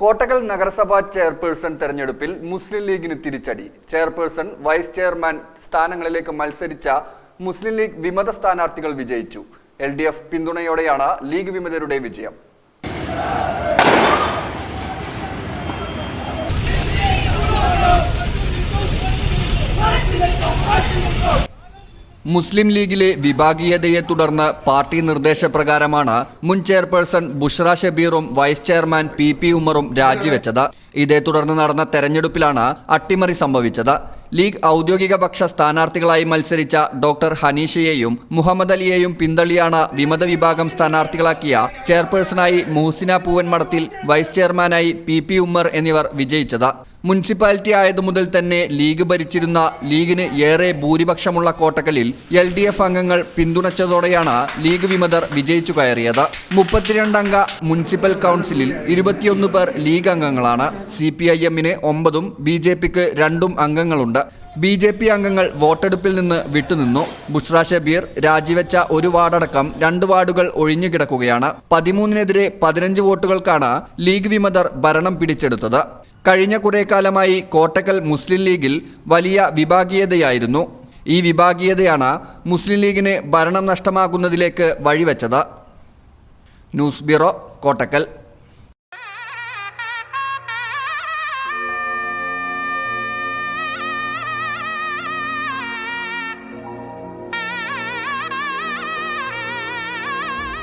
കോട്ടക്കൽ നഗരസഭാ ചെയർപേഴ്സൺ തെരഞ്ഞെടുപ്പിൽ മുസ്ലിം ലീഗിന് തിരിച്ചടി. ചെയർപേഴ്സൺ വൈസ് ചെയർമാൻ സ്ഥാനങ്ങളിലേക്ക് മത്സരിച്ച മുസ്ലിം ലീഗ് വിമത സ്ഥാനാർത്ഥികൾ വിജയിച്ചു. എൽ പിന്തുണയോടെയാണ് ലീഗ് വിമതരുടെ വിജയം. മുസ്ലിം ലീഗിലെ വിഭാഗീയതയെ തുടർന്ന് പാർട്ടി നിർദ്ദേശപ്രകാരമാണ് മുൻ ചെയർപേഴ്സൺ ബുഷ്ര ഷബീറും വൈസ് ചെയർമാൻ പി പി ഉമറും രാജിവെച്ചത്. ഇതേ തുടർന്ന് നടന്ന തെരഞ്ഞെടുപ്പിലാണ് അട്ടിമറി സംഭവിച്ചത്. ലീഗ് ഔദ്യോഗിക പക്ഷ സ്ഥാനാർത്ഥികളായി മത്സരിച്ച ഡോക്ടർ ഹനീഷയെയും മുഹമ്മദ് അലിയെയും പിന്തള്ളിയാണ് വിമത വിഭാഗം സ്ഥാനാർത്ഥികളാക്കിയ ചെയർപേഴ്സണായി മൂസിന പൂവൻമടത്തിൽ വൈസ് ചെയർമാനായി പി പി ഉമ്മർ എന്നിവർ വിജയിച്ചത്. മുനിസിപ്പാലിറ്റി ആയതു മുതൽ തന്നെ ലീഗ് ഭരിച്ചിരുന്ന ലീഗിന് ഏറെ ഭൂരിപക്ഷമുള്ള കോട്ടക്കലിൽ എൽ ഡി എഫ് അംഗങ്ങൾ പിന്തുണച്ചതോടെയാണ് ലീഗ് വിമതർ വിജയിച്ചു കയറിയത്. മുപ്പത്തിരണ്ടംഗ മുനിസിപ്പൽ കൗൺസിലിൽ ഇരുപത്തിയൊന്ന് പേർ ലീഗ് അംഗങ്ങളാണ്. സി പി ഐ എമ്മിന് ഒമ്പതും ബി ജെ പിക്ക് രണ്ടും അംഗങ്ങളുണ്ട്. ബി ജെ പി അംഗങ്ങൾ വോട്ടെടുപ്പിൽ നിന്ന് വിട്ടുനിന്നു. ബുഷ്ര ഷബീർ രാജിവെച്ച ഒരു വാർഡടക്കം രണ്ട് വാർഡുകൾ ഒഴിഞ്ഞുകിടക്കുകയാണ് പതിമൂന്നിനെതിരെ പതിനഞ്ച് വോട്ടുകൾക്കാണ് ലീഗ് വിമതർ ഭരണം പിടിച്ചെടുത്തത്. കഴിഞ്ഞ കുറേ കാലമായി കോട്ടക്കൽ മുസ്ലിം ലീഗിൽ വലിയ വിഭാഗീയതയായിരുന്നു. ഈ വിഭാഗീയതയാണ് മുസ്ലിം ലീഗിന് ഭരണം നഷ്ടമാകുന്നതിലേക്ക് വഴിവെച്ചത്. News bureau Kottakkal.